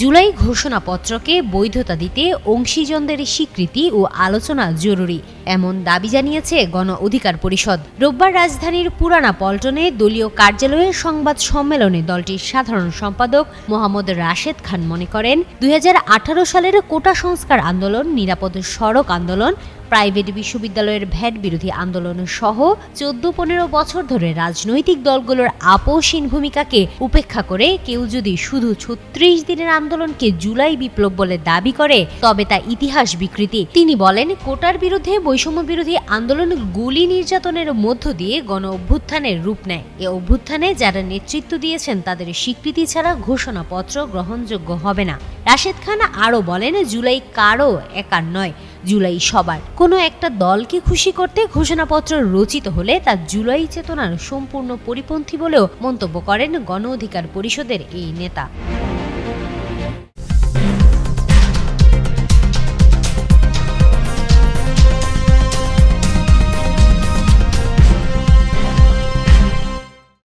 জুলাই ঘোষণাপত্রকে বৈধতা দিতে অংশীজনদের স্বীকৃতি ও আলোচনা জরুরি, এমন দাবি জানিয়েছে গণ অধিকার পরিষদ। রোববার রাজধানীর পুরানা পল্টনে দলীয় কার্যালয়ের সংবাদ সম্মেলনে দলটির সাধারণ সম্পাদক মোহাম্মদ রাশেদ খান মনে করেন, দুই হাজার আঠারো সালের কোটা সংস্কার আন্দোলন, নিরাপদ সড়ক আন্দোলন প্রাইভেট বিশ্ববিদ্যালয়ের ভ্যাট বিরোধী আন্দোলন সহ চোদ্দ পনেরো বছর ধরে রাজনৈতিক দলগুলোর আপোষহীন ভূমিকাকে উপেক্ষা করে কেউ যদি শুধু ছত্রিশ দিনের আন্দোলনকে জুলাই বিপ্লব বলে দাবি করে, তবে তা ইতিহাস বিকৃতি। তিনি বলেন, কোটার বিরুদ্ধে বৈষম্য বিরোধী আন্দোলন গুলি নির্যাতনের মধ্য দিয়ে গণ অভ্যুত্থানের রূপ নেয়। এ অভ্যুত্থানে যারা নেতৃত্ব দিয়েছেন, তাদের স্বীকৃতি ছাড়া ঘোষণাপত্র গ্রহণযোগ্য হবে না। রাশেদ খান আরও বলেন, জুলাই কারও একার নয়, জুলাই সবার। কোনো একটা দলকে খুশি করতে ঘোষণাপত্র রচিত হলে তা জুলাই চেতনার সম্পূর্ণ পরিপন্থী বলেও মন্তব্য করেন গণ অধিকার পরিষদের এই নেতা।